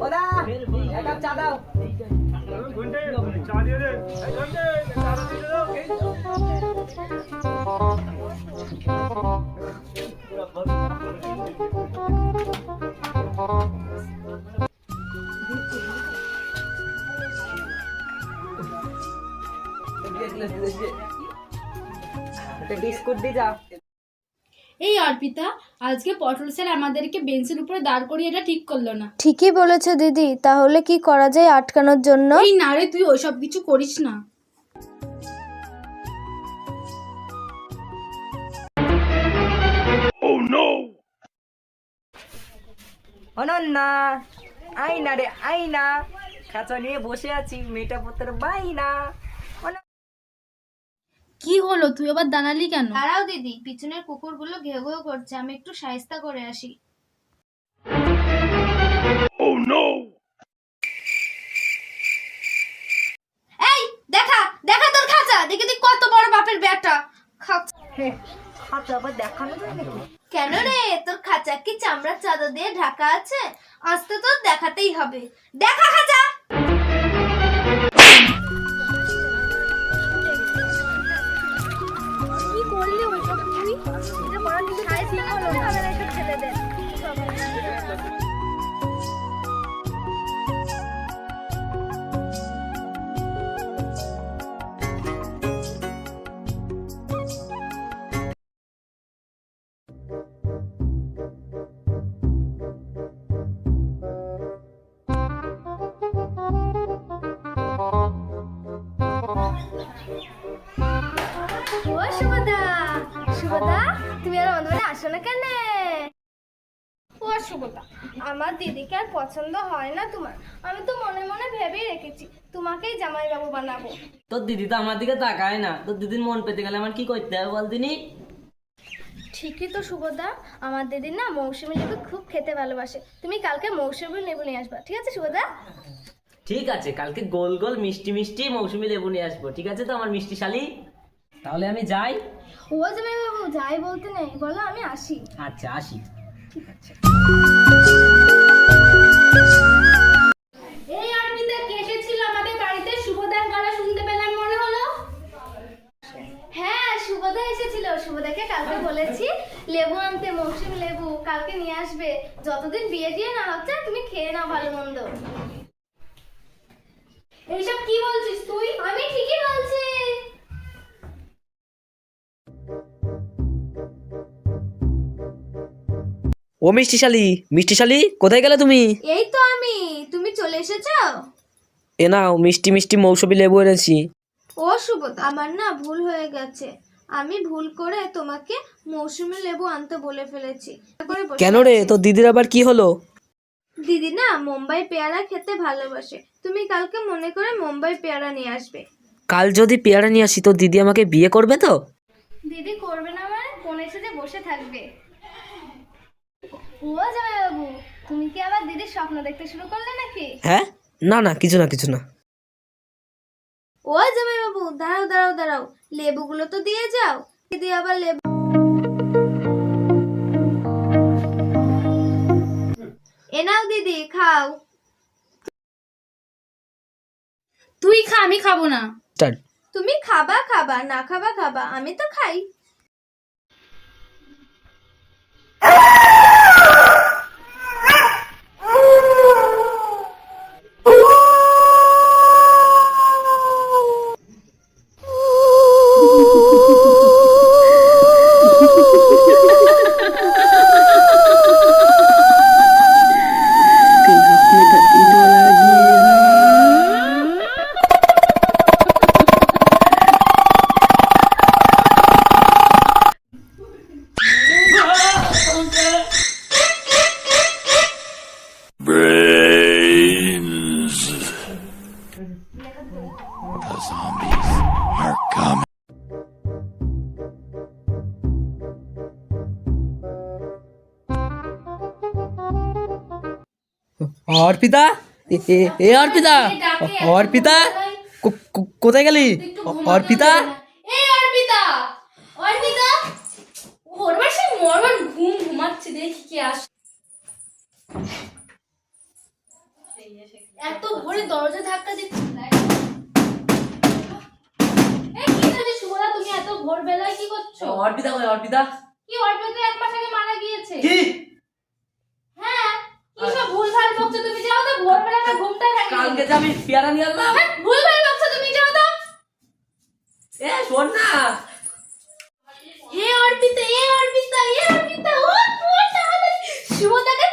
ওদা এক কাপ চা দাও একটা বিস্কুট দিয়ে যাও এই অর্পিতা আজকে পটল স্যার আমাদেরকে বেঞ্চের উপরে দাঁড় করিয়ে এটা ঠিক করল না। ঠিকই বলেছে দিদি তাহলে কি করা যায় আটকানোর জন্য? এই না রে তুই ওইসব কিছু করিস না। অনন্যা আই না রে আই না খাঁচা নিয়ে বসে আছি মেয়েটা পত্র বাই না কি হলো? তুই আবার দাঁড়ালি কেন? দাঁড়াও দিদি পিছনের কুকুরগুলো ঘেউ ঘেউ করছে আমি একটু সাহিস্তা করে আসি। এই দেখা দেখা তোর খাঁচা দেখে তুই কত বড় বাপের বেটা। খাঁচা খাঁচা আবার দেখানো যায় নাকি? কেন রে? তোর খাঁচা কি চামড়ার চাদর দিয়ে ঢাকা আছে? আজকে তোর দেখাতেই হবে। দেখা খাঁচা! করলি ওইসব তুই এটা করার কিছু করতে না এসব ছেলেদের। কেন ও শুভদা আমার দিদিকে আর পছন্দ হয় না তোমার। আমি তো মনে মনে ভেবেই রেখেছি তোমাকেই জামাইবাবু বানাবো। তোর দিদি তো আমার দিকে তাকায় না। তোর দিদির মন পেতে গেলে আমার কি করতে হবে বল দিনি? ঠিকই তো শুভদা আমার দিদি না মৌসুমি লেবু খুব খেতে ভালোবাসে তুমি কালকে মৌসুমি লেবু নিয়ে আসবা ঠিক আছে শুভদা ঠিক আছে কালকে গোল গোল মিষ্টি মিষ্টি মৌসুমি লেবু নিয়ে আসব ঠিক আছে তো আমার মিষ্টি শালি? তাহলে আমি যাই। ও জামাইবাবু যাই বলতে নেই বলো আমি আসি। আচ্ছা আসি। এই অর্পিতা কে এসেছিল আমাদের বাড়িতে? শুভদার গলা শুনতে পেলাম মনে হলো? হ্যাঁ শুভদা এসেছিল। শুভদাকে কালকে বলেছি লেবু আনতে মৌসুমি লেবু কালকে নিয়ে আসবে। যতদিন বিয়ে দিয়ে না হচ্ছে তুমি খেয়ে নাও ভালো মন্দ। এইসব কি বলছিস তুই? ও মিষ্টি শালি মিষ্টি শালি কোথায় গেলে তুমি? এই তো আমি তুমি চলে এসেছ? এ নাও মিষ্টি মিষ্টি মৌসুমি লেবু এনেছি। ও সুবোধ আমার না ভুল হয়ে গেছে। আমি ভুল করে তোমাকে মৌসুমী লেবু আনতে বলে ফেলেছি। বসে কেন রে। তোর দিদির আবার কি হলো? দিদি না মুম্বাই পেয়ারা খেতে ভালোবাসে। তুমি কালকে মনে করে মুম্বাই পেয়ারা নিয়ে আসবে। কাল যদি পেয়ারা নিয়ে আসি তো দিদি আমাকে বিয়ে করবে তো? দিদি করবে না মানে? কোন এসে যে বসে থাকবে। ও তুমি কি আবার দিদির স্বপ্ন দেখতে শুরু করলে নাকি? হ্যাঁ? না না কিছু না কিছু না। ও জামাইবাবু দাঁড়াও দাঁড়াও দাঁড়াও। লেবুগুলো তো দিয়ে যাও। দিদি আবার লেবু এ নাও দিদি খাও। তুই খা আমি খাব না। স্টার্ট তুমি খাবা খাবা না খাবা খাবা আমি তো খাই। Zombies are coming. অর্পিতা? এ- অর্পিতা! অর্পিতা? কোথায় গেলি? অর্পিতা? এই অর্পিতা! অর্পিতা! ওর বাসে মরবার ঘুম ঘুমাচ্ছে দেখি কি আস। এত ভোরে দরজা ধাক্কা দিচ্ছি। কি করছ? অর্পিতা কই অর্পিতা। কি অর্পিতা এক মাস আগে মারা গিয়েছে? কি? হ্যাঁ কি সব ভুলভাল বকছো তুমি? যাও তো ভোরবেলা আমার ঘুমটা ভাঙি কালকে যে আমি পেয়ারা নিয়ে আসলাম। হ্যাঁ, ভুলভাল বকছো তুমি যাও তো। এ শোন না। এ অর্পিতা এ অর্পিতা এ অর্পিতা ও শুভ দেখা